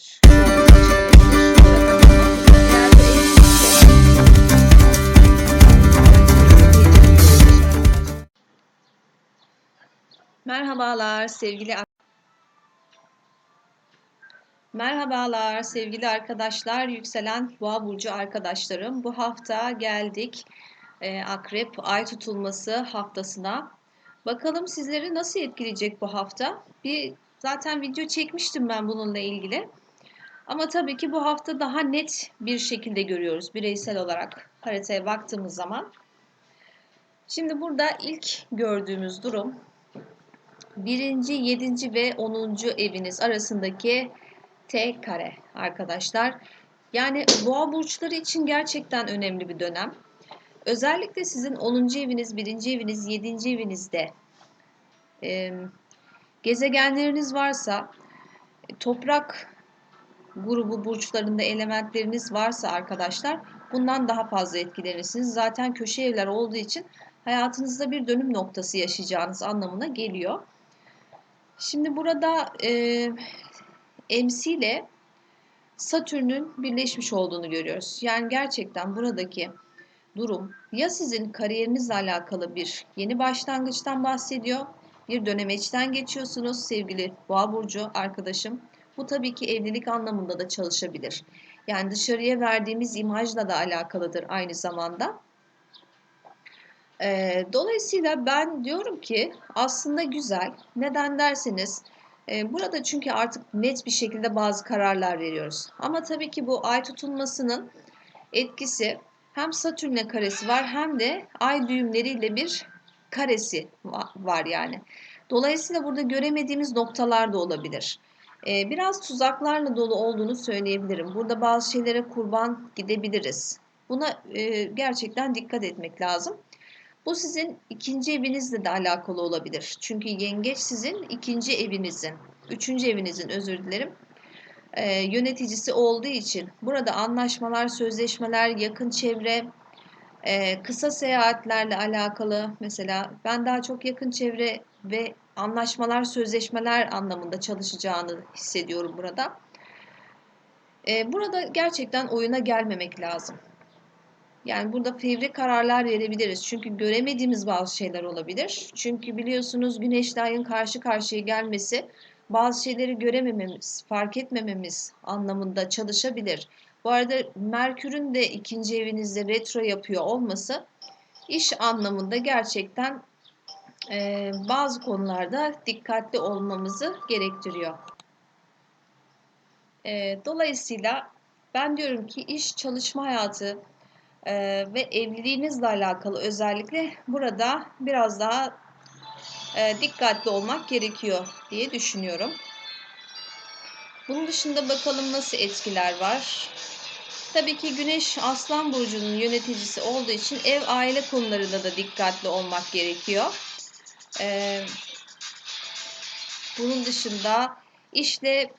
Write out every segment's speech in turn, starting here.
evliyse- Merhabalar sevgili ar- Merhabalar sevgili arkadaşlar, yükselen boğa burcu arkadaşlarım. Bu hafta geldik e, akrep ay tutulması haftasına. Bakalım sizleri nasıl etkileyecek bu hafta? Bir zaten video çekmiştim ben bununla ilgili. Ama tabii ki bu hafta daha net bir şekilde görüyoruz bireysel olarak haritaya baktığımız zaman. Şimdi burada ilk gördüğümüz durum birinci, yedinci ve onuncu eviniz arasındaki T kare arkadaşlar. Yani boğa burçları için gerçekten önemli bir dönem. Özellikle sizin 10. eviniz, 1. eviniz, 7. evinizde e, gezegenleriniz varsa, toprak grubu burçlarında elementleriniz varsa arkadaşlar bundan daha fazla etkilenirsiniz. Zaten köşe evler olduğu için hayatınızda bir dönüm noktası yaşayacağınız anlamına geliyor. Şimdi burada e, MC ile Satürn'ün birleşmiş olduğunu görüyoruz. Yani gerçekten buradaki durum ya sizin kariyerinizle alakalı bir yeni başlangıçtan bahsediyor, bir dönemeçten geçiyorsunuz sevgili Boğa burcu arkadaşım. Bu tabii ki evlilik anlamında da çalışabilir. Yani dışarıya verdiğimiz imajla da alakalıdır aynı zamanda. Ee, dolayısıyla ben diyorum ki aslında güzel. Neden derseniz e, burada çünkü artık net bir şekilde bazı kararlar veriyoruz. Ama tabii ki bu ay tutulmasının etkisi hem Satürn'le karesi var hem de ay düğümleriyle bir karesi var yani. Dolayısıyla burada göremediğimiz noktalar da olabilir. Ee, biraz tuzaklarla dolu olduğunu söyleyebilirim. Burada bazı şeylere kurban gidebiliriz. Buna e, gerçekten dikkat etmek lazım. Bu sizin ikinci evinizle de alakalı olabilir. Çünkü yengeç sizin ikinci evinizin, üçüncü evinizin özür dilerim e, yöneticisi olduğu için burada anlaşmalar, sözleşmeler, yakın çevre, e, kısa seyahatlerle alakalı mesela ben daha çok yakın çevre ve anlaşmalar, sözleşmeler anlamında çalışacağını hissediyorum burada. E, burada gerçekten oyuna gelmemek lazım. Yani burada fevri kararlar verebiliriz. Çünkü göremediğimiz bazı şeyler olabilir. Çünkü biliyorsunuz güneşle ayın karşı karşıya gelmesi bazı şeyleri göremememiz, fark etmememiz anlamında çalışabilir. Bu arada Merkür'ün de ikinci evinizde retro yapıyor olması iş anlamında gerçekten e, bazı konularda dikkatli olmamızı gerektiriyor. E, dolayısıyla ben diyorum ki iş çalışma hayatı e, ve evliliğinizle alakalı özellikle burada biraz daha e, dikkatli olmak gerekiyor diye düşünüyorum. Bunun dışında bakalım nasıl etkiler var. Tabii ki Güneş Aslan Burcu'nun yöneticisi olduğu için ev aile konularında da dikkatli olmak gerekiyor. Ee, bunun dışında işle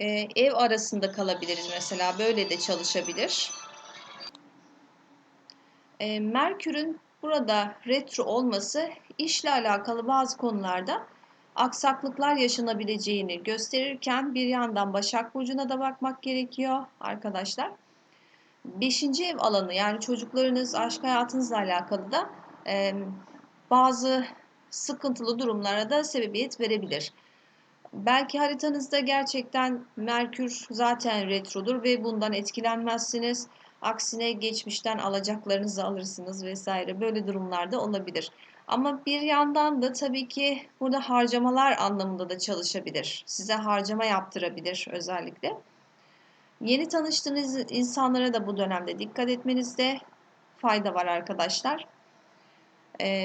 e, ev arasında kalabiliriz mesela. Böyle de çalışabilir. E, Merkür'ün burada retro olması işle alakalı bazı konularda aksaklıklar yaşanabileceğini gösterirken bir yandan Başak Burcu'na da bakmak gerekiyor arkadaşlar. Beşinci ev alanı yani çocuklarınız, aşk hayatınızla alakalı da e, bazı sıkıntılı durumlara da sebebiyet verebilir. Belki haritanızda gerçekten Merkür zaten retrodur ve bundan etkilenmezsiniz. Aksine geçmişten alacaklarınızı alırsınız vesaire böyle durumlarda olabilir. Ama bir yandan da tabii ki burada harcamalar anlamında da çalışabilir. Size harcama yaptırabilir özellikle. Yeni tanıştığınız insanlara da bu dönemde dikkat etmenizde fayda var arkadaşlar.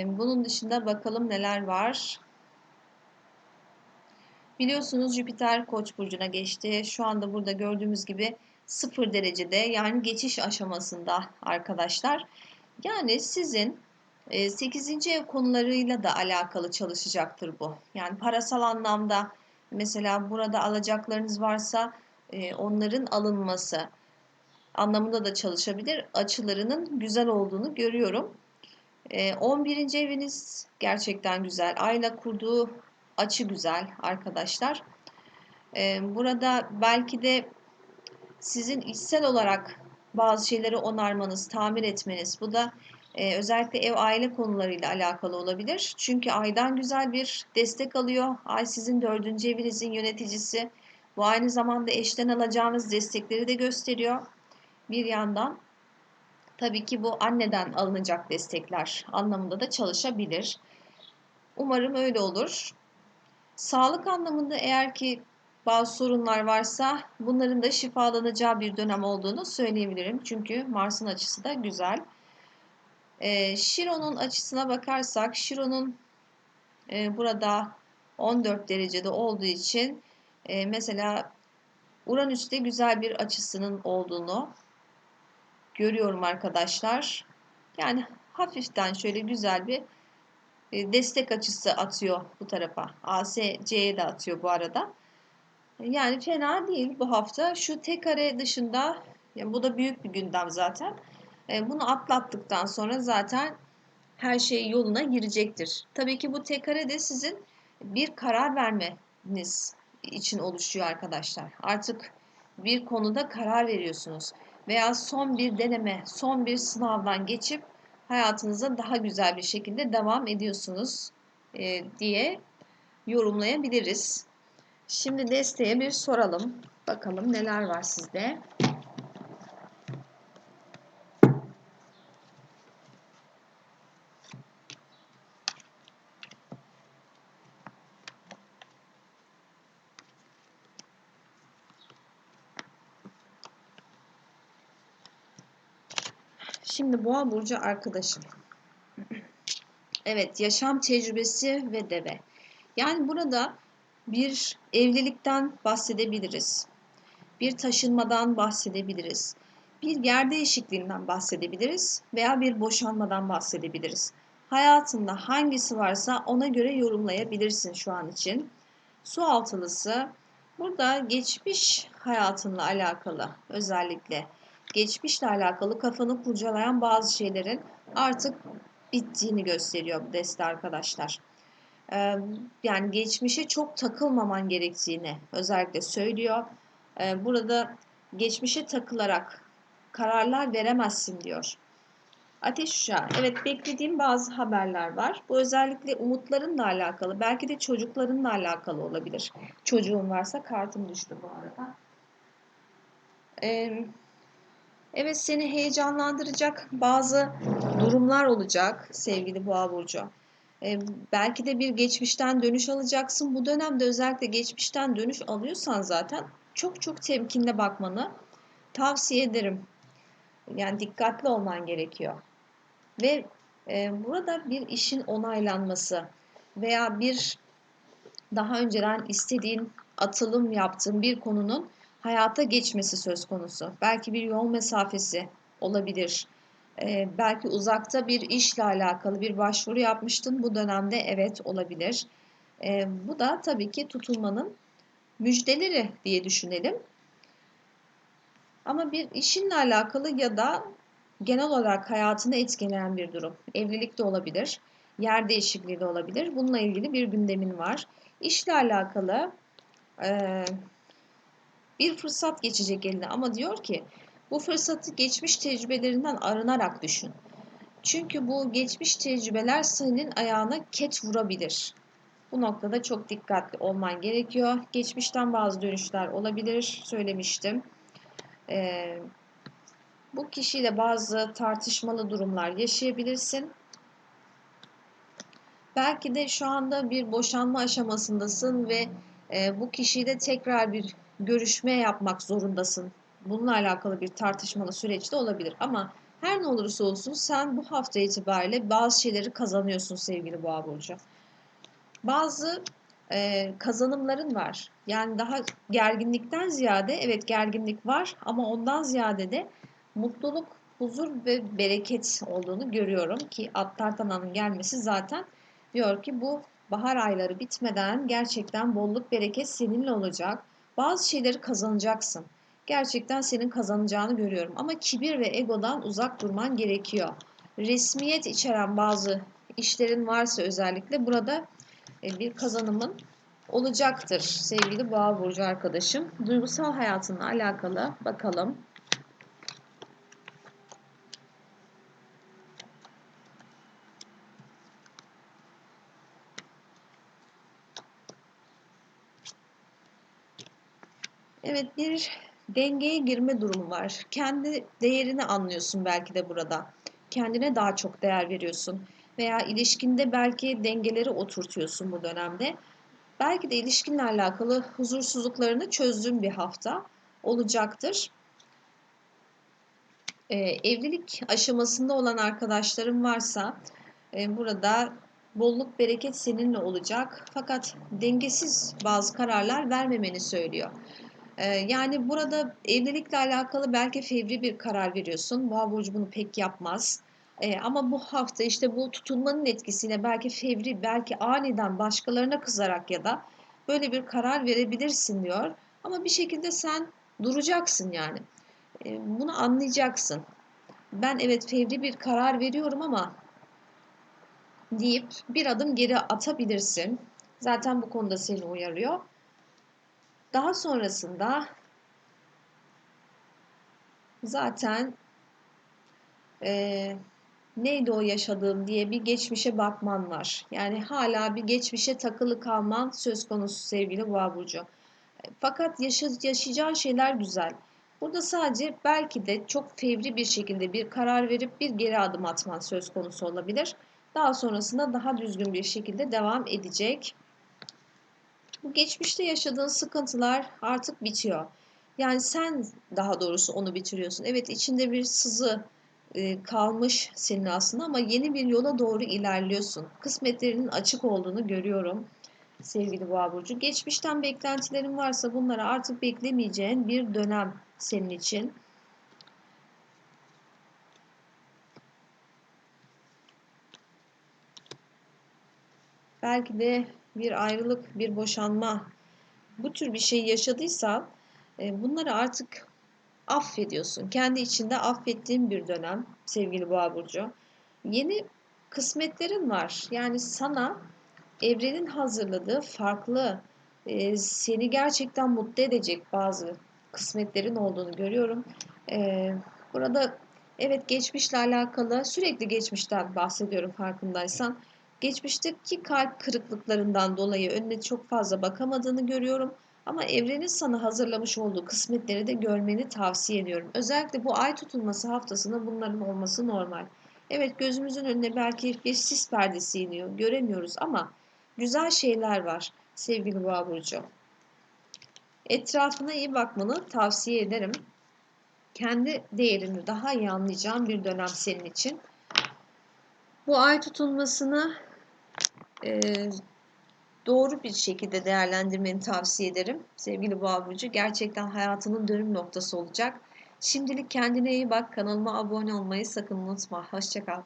Bunun dışında bakalım neler var. Biliyorsunuz Jüpiter Koç burcuna geçti. Şu anda burada gördüğümüz gibi 0 derecede yani geçiş aşamasında arkadaşlar. Yani sizin 8. ev konularıyla da alakalı çalışacaktır bu. Yani parasal anlamda mesela burada alacaklarınız varsa onların alınması anlamında da çalışabilir. Açılarının güzel olduğunu görüyorum. 11. eviniz gerçekten güzel. Ayla kurduğu açı güzel arkadaşlar. Burada belki de sizin içsel olarak bazı şeyleri onarmanız, tamir etmeniz. Bu da e, özellikle ev aile konularıyla alakalı olabilir. Çünkü aydan güzel bir destek alıyor. Ay sizin dördüncü evinizin yöneticisi. Bu aynı zamanda eşten alacağınız destekleri de gösteriyor. Bir yandan tabii ki bu anneden alınacak destekler anlamında da çalışabilir. Umarım öyle olur. Sağlık anlamında eğer ki bazı sorunlar varsa bunların da şifalanacağı bir dönem olduğunu söyleyebilirim. Çünkü Mars'ın açısı da güzel. E, Şiron'un açısına bakarsak Şiron'un e, burada 14 derecede olduğu için e, mesela Uranüs'te güzel bir açısının olduğunu görüyorum arkadaşlar. Yani hafiften şöyle güzel bir e, destek açısı atıyor bu tarafa. ASC'ye de atıyor bu arada. Yani fena değil bu hafta. Şu tek kare dışında, yani bu da büyük bir gündem zaten. E, bunu atlattıktan sonra zaten her şey yoluna girecektir. Tabii ki bu tek kare de sizin bir karar vermeniz için oluşuyor arkadaşlar. Artık bir konuda karar veriyorsunuz veya son bir deneme, son bir sınavdan geçip hayatınıza daha güzel bir şekilde devam ediyorsunuz e, diye yorumlayabiliriz. Şimdi desteğe bir soralım. Bakalım neler var sizde. Şimdi Boğa burcu arkadaşım. Evet, yaşam tecrübesi ve deve. Yani burada bir evlilikten bahsedebiliriz. Bir taşınmadan bahsedebiliriz. Bir yer değişikliğinden bahsedebiliriz veya bir boşanmadan bahsedebiliriz. Hayatında hangisi varsa ona göre yorumlayabilirsin şu an için. Su altılısı burada geçmiş hayatınla alakalı özellikle geçmişle alakalı kafanı kurcalayan bazı şeylerin artık bittiğini gösteriyor bu deste arkadaşlar. Yani geçmişe çok takılmaman gerektiğini özellikle söylüyor. Burada geçmişe takılarak kararlar veremezsin diyor. Ateş uşağı. Evet beklediğim bazı haberler var. Bu özellikle umutlarınla alakalı. Belki de çocuklarınla alakalı olabilir. Çocuğun varsa kartım düştü bu arada. Ee, Evet seni heyecanlandıracak bazı durumlar olacak sevgili Boğa burcu. Ee, belki de bir geçmişten dönüş alacaksın. Bu dönemde özellikle geçmişten dönüş alıyorsan zaten çok çok temkinli bakmanı tavsiye ederim. Yani dikkatli olman gerekiyor. Ve e, burada bir işin onaylanması veya bir daha önceden istediğin atılım yaptığın bir konunun hayata geçmesi söz konusu. Belki bir yol mesafesi olabilir. Ee, belki uzakta bir işle alakalı bir başvuru yapmıştın. Bu dönemde evet olabilir. Ee, bu da tabii ki tutulmanın müjdeleri diye düşünelim. Ama bir işinle alakalı ya da genel olarak hayatını etkileyen bir durum. Evlilik de olabilir, yer değişikliği de olabilir. Bununla ilgili bir gündemin var. İşle alakalı e, bir fırsat geçecek eline ama diyor ki bu fırsatı geçmiş tecrübelerinden arınarak düşün. Çünkü bu geçmiş tecrübeler senin ayağına ket vurabilir. Bu noktada çok dikkatli olman gerekiyor. Geçmişten bazı dönüşler olabilir, söylemiştim. Ee, bu kişiyle bazı tartışmalı durumlar yaşayabilirsin. Belki de şu anda bir boşanma aşamasındasın ve e, bu kişiyle tekrar bir görüşme yapmak zorundasın. Bununla alakalı bir tartışmalı süreçte olabilir. Ama her ne olursa olsun sen bu hafta itibariyle bazı şeyleri kazanıyorsun sevgili Boğa Burcu. Bazı e, kazanımların var. Yani daha gerginlikten ziyade evet gerginlik var ama ondan ziyade de mutluluk, huzur ve bereket olduğunu görüyorum ki atlar tananın gelmesi zaten diyor ki bu bahar ayları bitmeden gerçekten bolluk bereket seninle olacak. Bazı şeyleri kazanacaksın. Gerçekten senin kazanacağını görüyorum. Ama kibir ve egodan uzak durman gerekiyor. Resmiyet içeren bazı işlerin varsa özellikle burada e, bir kazanımın olacaktır sevgili Boğa burcu arkadaşım. Duygusal hayatınla alakalı bakalım. Evet bir dengeye girme durumu var. Kendi değerini anlıyorsun belki de burada. Kendine daha çok değer veriyorsun. Veya ilişkinde belki dengeleri oturtuyorsun bu dönemde. Belki de ilişkinle alakalı huzursuzluklarını çözdüğün bir hafta olacaktır. Ee, evlilik aşamasında olan arkadaşlarım varsa e, burada bolluk bereket seninle olacak. Fakat dengesiz bazı kararlar vermemeni söylüyor. Yani burada evlilikle alakalı belki fevri bir karar veriyorsun. Boğa burcu bunu pek yapmaz. Ee, ama bu hafta işte bu tutulmanın etkisiyle belki fevri, belki aniden başkalarına kızarak ya da böyle bir karar verebilirsin diyor. Ama bir şekilde sen duracaksın yani. Ee, bunu anlayacaksın. Ben evet fevri bir karar veriyorum ama deyip bir adım geri atabilirsin. Zaten bu konuda seni uyarıyor. Daha sonrasında zaten e, neydi o yaşadığım diye bir geçmişe bakman var. Yani hala bir geçmişe takılı kalman söz konusu sevgili Boğa Burcu. Fakat yaşa, yaşayacağın şeyler güzel. Burada sadece belki de çok fevri bir şekilde bir karar verip bir geri adım atman söz konusu olabilir. Daha sonrasında daha düzgün bir şekilde devam edecek. Bu geçmişte yaşadığın sıkıntılar artık bitiyor. Yani sen daha doğrusu onu bitiriyorsun. Evet içinde bir sızı e, kalmış senin aslında ama yeni bir yola doğru ilerliyorsun. Kısmetlerinin açık olduğunu görüyorum sevgili Boğa Burcu. Geçmişten beklentilerin varsa bunları artık beklemeyeceğin bir dönem senin için. Belki de bir ayrılık, bir boşanma bu tür bir şey yaşadıysan e, bunları artık affediyorsun. Kendi içinde affettiğin bir dönem sevgili Boğa Burcu. Yeni kısmetlerin var. Yani sana evrenin hazırladığı farklı, e, seni gerçekten mutlu edecek bazı kısmetlerin olduğunu görüyorum. E, burada evet geçmişle alakalı sürekli geçmişten bahsediyorum farkındaysan. Geçmişteki kalp kırıklıklarından dolayı önüne çok fazla bakamadığını görüyorum. Ama evrenin sana hazırlamış olduğu kısmetleri de görmeni tavsiye ediyorum. Özellikle bu ay tutulması haftasında bunların olması normal. Evet gözümüzün önüne belki bir sis perdesi iniyor. Göremiyoruz ama güzel şeyler var sevgili Boğa Burcu. Etrafına iyi bakmanı tavsiye ederim. Kendi değerini daha iyi anlayacağın bir dönem senin için. Bu ay tutulmasını e, doğru bir şekilde değerlendirmeni tavsiye ederim. Sevgili Boğa Burcu gerçekten hayatının dönüm noktası olacak. Şimdilik kendine iyi bak. Kanalıma abone olmayı sakın unutma. Hoşçakal.